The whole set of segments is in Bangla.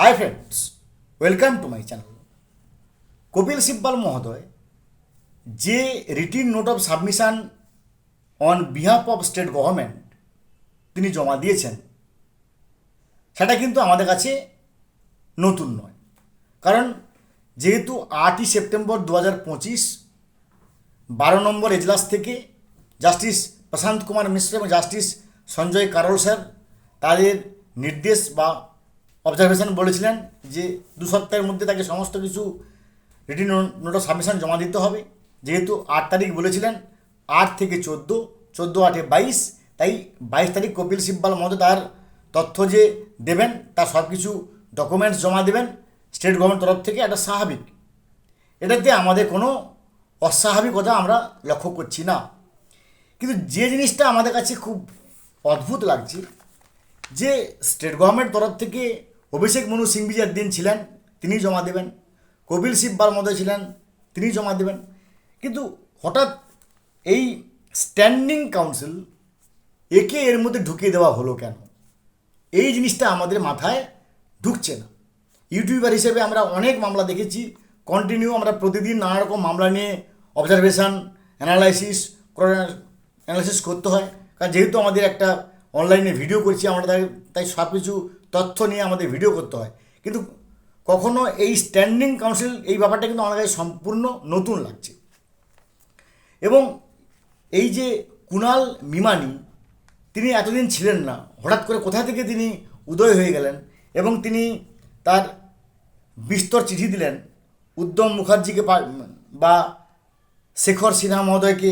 Hi friends welcome to my channel Kapil Sibal মহোদয় যে written note of submission on behalf of state government তিনি জমা দিয়েছেন। সেটা কিন্তু আমাদের কাছে নতুন নয়। কারণ যেহেতু আটই সেপ্টেম্বর দু হাজার পঁচিশ, বারো নম্বর এজলাস থেকে জাস্টিস প্রশান্ত কুমার মিশ্র এবং জাস্টিস সঞ্জয় কারোল স্যার তাদের নির্দেশ বা অবজারভেশন বলেছিলেন যে দু সপ্তাহের মধ্যে তাকে সমস্ত কিছু রিটিন নোট সাবমিশন জমা দিতে হবে। যেহেতু আট তারিখ বলেছিলেন, আট থেকে চোদ্দ চোদ্দ, আটে বাইশ, তাই বাইশ তারিখ কপিল সিব্বাল মধ্যে তার তথ্য যে দেবেন, তার সব কিছু ডকুমেন্টস জমা দেবেন স্টেট গভর্নমেন্ট তরফ থেকে এটা স্বাভাবিক। এটাতে আমাদের কোনো অস্বাভাবিকতা আমরা লক্ষ্য করছি না। কিন্তু যে জিনিসটা আমাদের কাছে খুব অদ্ভুত লাগছে, যে স্টেট গভর্নমেন্ট তরফ থেকে অভিষেক মনু সিংভি যার দিন ছিলেন, তিনি জমা দেবেন। কপিল সিব্বাল মধ্যে ছিলেন, তিনি জমা দেবেন। কিন্তু হঠাৎ এই স্ট্যান্ডিং কাউন্সিল একে এর মধ্যে ঢুকিয়ে দেওয়া হলো কেন? এই জিনিসটা আমাদের মাথায় ঢুকছে না। ইউটিউবার হিসেবে আমরা অনেক মামলা দেখেছি কন্টিনিউ আমরা প্রতিদিন নানা রকম মামলা নিয়ে অবজারভেশন অ্যানালাইসিস অ্যানালাইসিস করতে হয়। কারণ যেহেতু আমাদের একটা অনলাইনে ভিডিও করছি, আমরা তাই সব কিছু তথ্য নিয়ে আমাদের ভিডিও করতে হয়। কিন্তু কখনো এই স্ট্যান্ডিং কাউন্সিল এই ব্যাপারটা কিন্তু কাছে সম্পূর্ণ নতুন লাগছে। এবং এই যে কুণাল মিমানি, তিনি এতদিন ছিলেন না। হঠাৎ করে কোথা থেকে তিনি উদয় হয়ে গেলেন এবং তিনি তার বিস্তর চিঠি দিলেন উদ্যম মুখার্জিকে বা শেখর সিনহা মহোদয়কে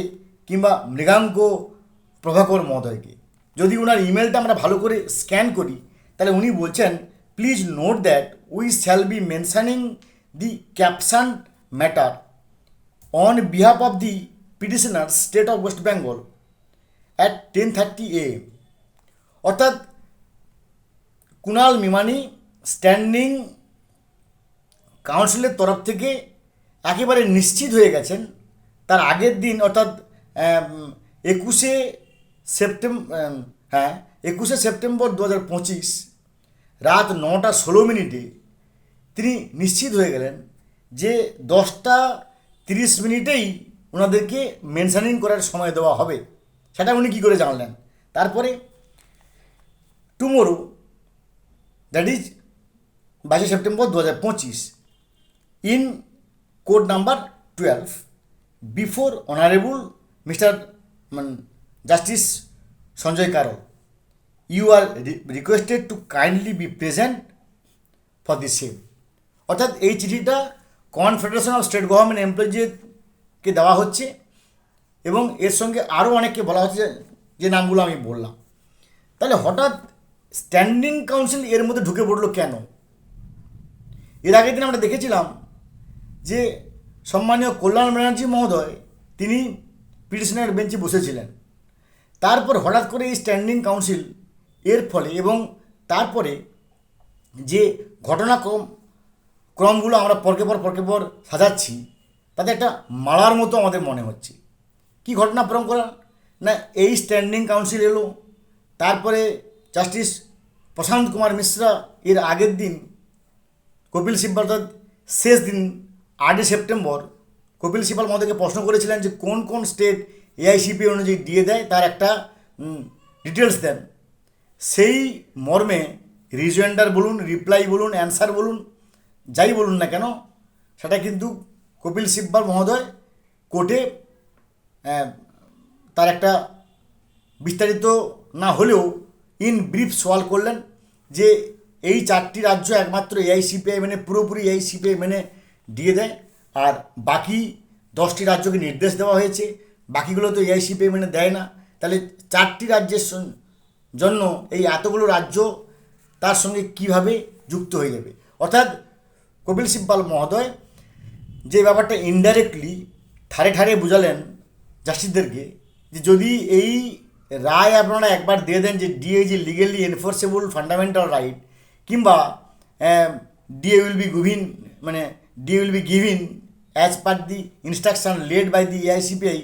কিংবা মৃগাঙ্ক প্রভাকর মহোদয়কে। যদি ওনার ইমেলটা আমরা ভালো করে স্ক্যান করি তাহলে উনি বলছেন please note that we shall be mentioning the caption matter on behalf of the petitioner state of West Bengal at ten thirty A অর্থাৎ কুণাল মিমানি স্ট্যান্ডিং কাউন্সিলের তরফ থেকে একেবারে নিশ্চিত হয়ে গেছেন। তার আগের দিন অর্থাৎ একুশে সেপ্টেম্বর হ্যাঁ একুশে সেপ্টেম্বর দু হাজার পঁচিশ রাত নটা ষোলো মিনিটে তিনি নিশ্চিত হয়ে গেলেন যে দশটা তিরিশ মিনিটেই ওনাদেরকে মেনশানিং করার সময় দেওয়া হবে। সেটা উনি কী করে জানলেন? তারপরে টুমোরো দ্যাট ইজ বাইশে সেপ্টেম্বর দু হাজার পঁচিশ in code number twelve before honourable Mr মানে justice Sanjay Karol you are requested to kindly be present for the same অর্থাৎ এই চিঠিটা কনফেডারেশন অফ স্টেট গভর্নমেন্ট এমপ্লয়িজকে দেওয়া হচ্ছে এবং এর সঙ্গে আরও অনেককে বলা হচ্ছে যে- নামগুলো আমি বললাম। তাহলে হঠাৎ স্ট্যান্ডিং কাউন্সিল এর মধ্যে ঢুকে পড়ল কেন? এর আগের দিন আমরা দেখেছিলাম যে সম্মানীয় কল্যাণ ব্যানার্জি মহোদয় তিনি পিটিশনের বেঞ্চে বসেছিলেন। তারপর হঠাৎ করে এই স্ট্যান্ডিং কাউন্সিল এর ফলে এবং তারপরে যে ঘটনাক্রম, ক্রমগুলো আমরা পরকে পর পরকে পর সাজাচ্ছি, তাতে একটা মালার মতো আমাদের মনে হচ্ছে। কি ঘটনাক্রম করা না, এই স্ট্যান্ডিং কাউন্সিল এলো, তারপরে জাস্টিস প্রশান্ত কুমার মিশ্রা এর আগের দিন, কপিল সিব্বাল অর্থাৎ শেষ দিন, আটই সেপ্টেম্বর, কপিল সিব্বাল মহোদয়কে প্রশ্ন করেছিলেন যে কোন কোন স্টেট এআইসিপি অনুযায়ী দিয়ে দেয়, তার একটা ডিটেলস দেন। সেই মর্মে রিজয়েন্ডার বলুন, রিপ্লাই বলুন, অ্যান্সার বলুন, যাই বলুন না কেন, সেটা কিন্তু কপিল সিব্বাল মহোদয় কোর্টে তার একটা বিস্তারিত না হলেও ইন ব্রিফ সওয়াল করলেন যে এই চারটি রাজ্য একমাত্র এআইসিপিআই মেনে, পুরোপুরি এআইসিপিআই মেনে দিয়ে দেয়, আর বাকি দশটি রাজ্যকে নির্দেশ দেওয়া হয়েছে, বাকিগুলো তো এআইসিপিআই মেনে দেয় না। তাহলে চারটি রাজ্যের জন্য এই এতগুলো রাজ্য তার সঙ্গে কীভাবে যুক্ত হয়ে যাবে? অর্থাৎ কপিল সিব্বাল মহোদয় যে ব্যাপারটা ইনডাইরেক্টলি ঠারে ঠারে বুঝালেন জাস্টিসদেরকে যে যদি এই রায় আপনারা একবার দিয়ে দেন যে ডিএ যে লিগেলি এনফোর্সেবল ফান্ডামেন্টাল রাইট কিংবা ডিএ উইল বি গুভিন মানে DA will be given as per the instruction laid by the AICPI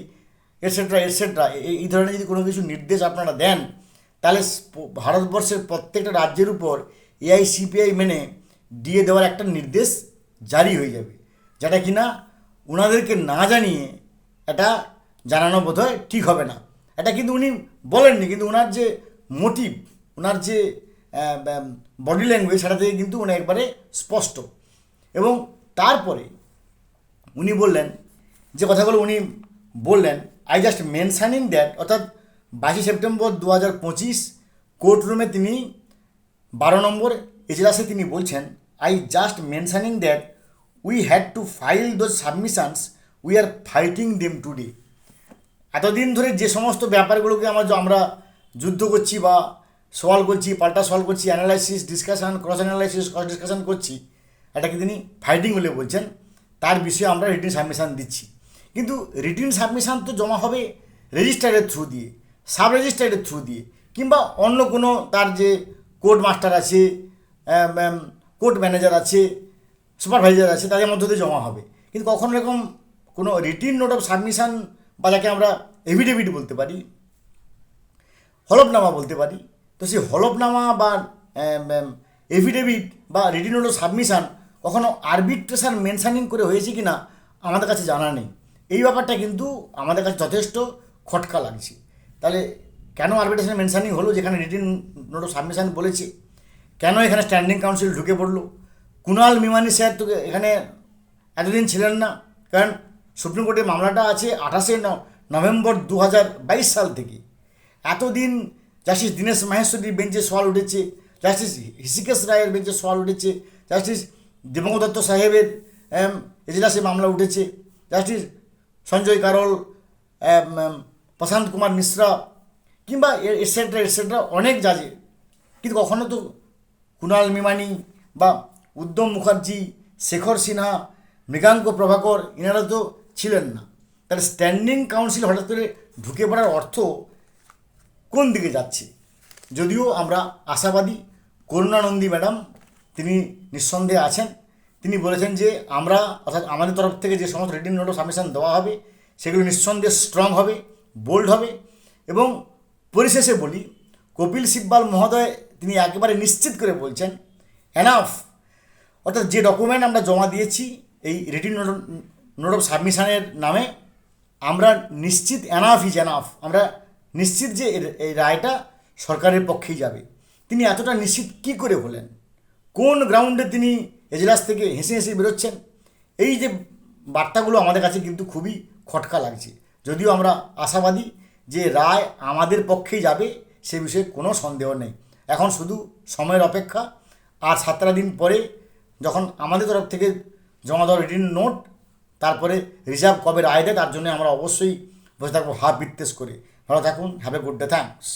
et cetera et cetera এই ধরনের যদি কোনো কিছু নির্দেশ আপনারা দেন তাহলে ভারতবর্ষের প্রত্যেকটা রাজ্যের উপর এআইসিপিআই মেনে দিয়ে দেওয়ার একটা নির্দেশ জারি হয়ে যাবে। যেটা কি না ওনাদেরকে না জানিয়ে এটা জানানো বোধহয় ঠিক হবে না। এটা কিন্তু উনি বলেননি, কিন্তু ওনার যে মোটিভ ওনার যে বডি ল্যাঙ্গুয়েজ সেটা থেকে কিন্তু উনি একবারে স্পষ্ট। এবং তারপরে উনি বললেন, যে কথাগুলো উনি বললেন আই জাস্ট মেনশানিং দ্যাট অর্থাৎ বাইশে সেপ্টেম্বর দু হাজার পঁচিশ কোর্টরুমে তিনি বারো নম্বর এজলাসে তিনি বলছেন I just mentioning that we had to file those submissions we are fighting them today এতদিন ধরে যে সমস্ত ব্যাপারগুলোকে আমরা আমরা যুদ্ধ করছি বা সওয়াল করছি, পাল্টা সওয়াল করছি analysis discussion cross analysis cross discussion করছি, এটাকে তিনি ফাইটিং বলে বলছেন, তার বিষয়ে আমরা রিটিন সাবমিশন দিচ্ছি। কিন্তু রিটিন সাবমিশন তো জমা হবে রেজিস্টারের থ্রু দিয়ে। সাব রেজিস্টারের থ্রু দিয়ে, কিংবা অন্য কোনো তার যে কোর্ট মাস্টার আছে কোর্ট ম্যানেজার আছে সুপারভাইজার আছে, তাদের মধ্য দিয়ে জমা হবে। কিন্তু কখনো এরকম কোনো রিটিন নোট অফ সাবমিশন বা যাকে আমরা এভিডেভিট বলতে পারি, হলফনামা বলতে পারি, তো সেই হলফনামা বা এভিডেভিট বা রিটিন নোট অফ সাবমিশন কখনো আরবিট্রেশন মেনশানিং করে হয়েছে কি না আমাদের কাছে জানা নেই। এই ব্যাপারটা কিন্তু আমাদের কাছে যথেষ্ট খটকা লাগছে। তাহলে কেন আরবিট্রেশন মেনশানিং হলো যেখানে রিটিন নোট সাবমিশন বলেছে? কেন এখানে স্ট্যান্ডিং কাউন্সিল ঢুকে পড়ল? কুণাল মিমানি স্যার তো এখানে এতদিন ছিলেন না। কারণ সুপ্রিম কোর্টে মামলাটা আছে আঠাশে নভেম্বর দু সাল থেকে। এতদিন জাস্টিস দীনেশ মাহেশ্বরীর বেঞ্চে সওয়াল উঠেছে, জাস্টিস হৃষিকেশ রায়ের বেঞ্চে সওয়াল উঠেছে, জাস্টিস দেবঙ্গ দত্ত সাহেবের এজলাসে মামলা উঠেছে, জাস্টিস সঞ্জয় কারল প্রশান্ত কুমার মিশ্রা কিংবা এটসেট্রা এটসেট্রা অনেক জাজে। কিন্তু কখনো তো কুণাল মিমানি বা উদ্যম মুখার্জি, শেখর সিনহা, মৃগাঙ্ক প্রভাকর এনারা তো ছিলেন না। তাহলে স্ট্যান্ডিং কাউন্সিল হঠাৎ করে ঢুকে পড়ার অর্থ কোন দিকে যাচ্ছে? যদিও আমরা আশাবাদী করুণানন্দী ম্যাডাম, তিনি নিঃসন্দেহে আছেন। তিনি বলেছেন যে আমরা, অর্থাৎ আমাদের তরফ থেকে যে সমস্ত রিটিন নোট সাবমিশন দেওয়া হবে, সেগুলো নিঃসন্দেহে স্ট্রং হবে। বোল্ড হবে। এবং পরিশেষে বলি, কপিল সিব্বাল মহোদয় তিনি একেবারে নিশ্চিত করে বলছেন এনাফ অর্থাৎ যে ডকুমেন্ট আমরা জমা দিয়েছি, এই রিটিন নোট অফ সাবমিশনের নামে আমরা নিশ্চিত এনাফ ইজ এনাফ আমরা নিশ্চিত যে এই রায়টা সরকারের পক্ষেই যাবে। তিনি এতটা নিশ্চিত কি করে হলেন? কোন গ্রাউন্ডে তিনি এজলাস থেকে হেসে হেসে বেরোচ্ছেন? এই যে বার্তাগুলো আমাদের কাছে কিন্তু খুবই খটকা লাগছে। যদিও আমরা আশাবাদী যে রায় আমাদের পক্ষেই যাবে, সে বিষয়ে কোনো সন্দেহ নেই। এখন শুধু সময়ের অপেক্ষা, আর সাতটা দিন পরে যখন আমাদের তরফ থেকে জমা দেওয়া রিটিন নোট তারপরে রিজার্ভ কবে রায় দেয়, তার জন্য আমরা অবশ্যই বসে থাকব হাফ বিত্তেস করে। ভালো থাকুন have a good day thanks